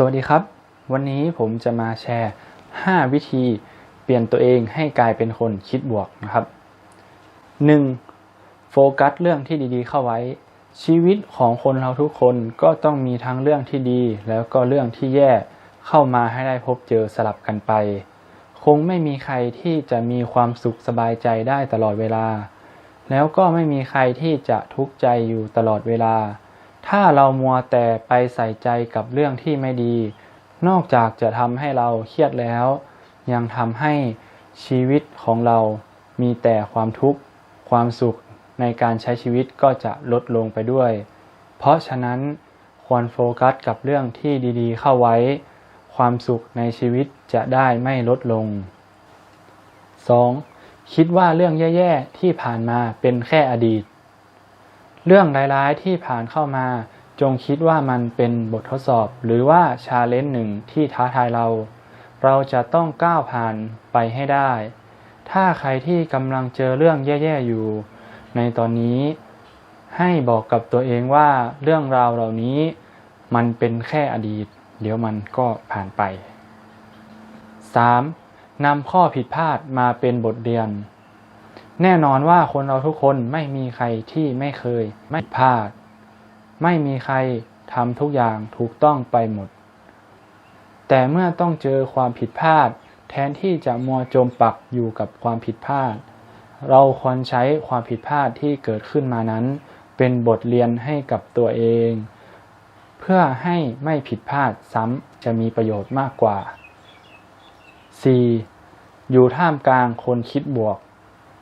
สวัสดีครับ วันนี้ผมจะมาแชร์ 5 วิธีเปลี่ยนตัวเองให้กลายเป็นคนคิดบวกนะครับ 1. โฟกัสเรื่องที่ดีๆ เข้าไว้ ชีวิตของคนเราทุกคนก็ต้องมีทั้งเรื่องที่ดี แล้วก็เรื่องที่แย่เข้ามาให้ได้พบเจอสลับกันไป คงไม่มีใครที่จะมีความสุขสบายใจได้ตลอดเวลา แล้วก็ไม่มีใครที่จะทุกข์ใจอยู่ตลอดเวลา ถ้าเรามัวแต่ไปใส่ใจกับเรื่องที่ไม่ดี นอกจากจะทำให้เราเครียดแล้ว ยังทำให้ชีวิตของเรามีแต่ความทุกข์ ความสุขในการใช้ชีวิตก็จะลดลงไปด้วย เพราะฉะนั้นควรโฟกัสกับเรื่องที่ดีๆ เข้าไว้ ความสุขในชีวิตจะได้ไม่ลดลง 2. คิดว่าเรื่องแย่ ๆ ที่ผ่านมาเป็นแค่อดีต เรื่องร้ายๆที่ผ่านเข้ามา จงคิดว่ามันเป็นบททดสอบ หรือว่าชาเลนจ์หนึ่งที่ท้าทายเรา เราจะต้องก้าวผ่านไปให้ได้ ถ้าใครที่กำลังเจอเรื่องแย่ ๆ อยู่ ในตอนนี้ ให้บอกกับตัวเองว่าเรื่องราวเหล่านี้ มันเป็นแค่อดีต เดี๋ยวมันก็ผ่านไป 3. นำข้อผิดพลาดมาเป็นบทเรียน แน่นอนว่าคนเราทุกคนไม่มีใครที่ไม่เคย ไม่พลาด ไม่มีใครทำทุกอย่างถูกต้องไปหมด แต่เมื่อต้องเจอความผิดพลาด แทนที่จะมัวจมปักอยู่กับความผิดพลาด เราควรใช้ความผิดพลาดที่เกิดขึ้นมานั้น เป็นบทเรียนให้กับตัวเอง เพื่อให้ไม่ผิดพลาดซ้ำจะมีประโยชน์มากกว่า 4. อยู่ท่ามกลางคนคิดบวก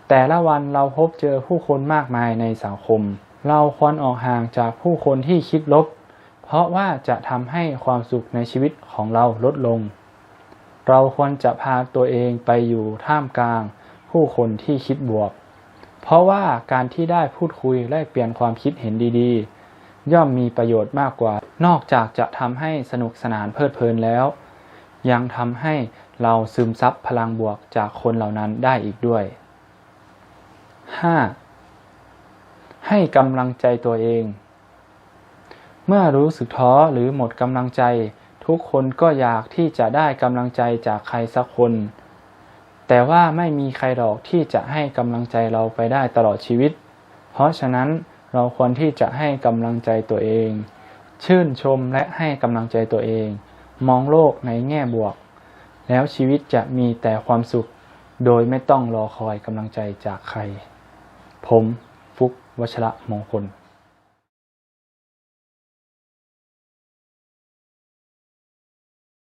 แต่ละวันเราพบเจอผู้คนมากมายในสังคม เราควรออกห่างจากผู้คนที่คิดลบ เพราะว่าจะทำให้ความสุขในชีวิตของเราลดลง เราควรจะพาตัวเองไปอยู่ท่ามกลาง ผู้คนที่คิดบวก เพราะว่าการที่ได้พูดคุยแลกเปลี่ยนความคิดเห็นดีๆ ย่อมมีประโยชน์มากกว่า นอกจากจะทำให้สนุกสนานเพลิดเพลินแล้ว ยังทำให้เราซึมซับพลังบวกจากคนเหล่านั้นได้อีกด้วย 5. ให้กำลังใจตัวเอง เมื่อรู้สึกท้อหรือหมดกำลังใจ ทุกคนก็อยากที่จะได้กำลังใจจากใครสักคน แต่ว่าไม่มีใครหรอกที่จะให้กำลังใจเราไปได้ตลอดชีวิต เพราะฉะนั้นเราควรที่จะให้กำลังใจตัวเอง ชื่นชมและให้กำลังใจตัวเอง มองโลกในแง่บวก แล้วชีวิตจะมีแต่ความสุข โดยไม่ต้องรอคอยกำลังใจจากใคร ผมฟุกวัชระมงคล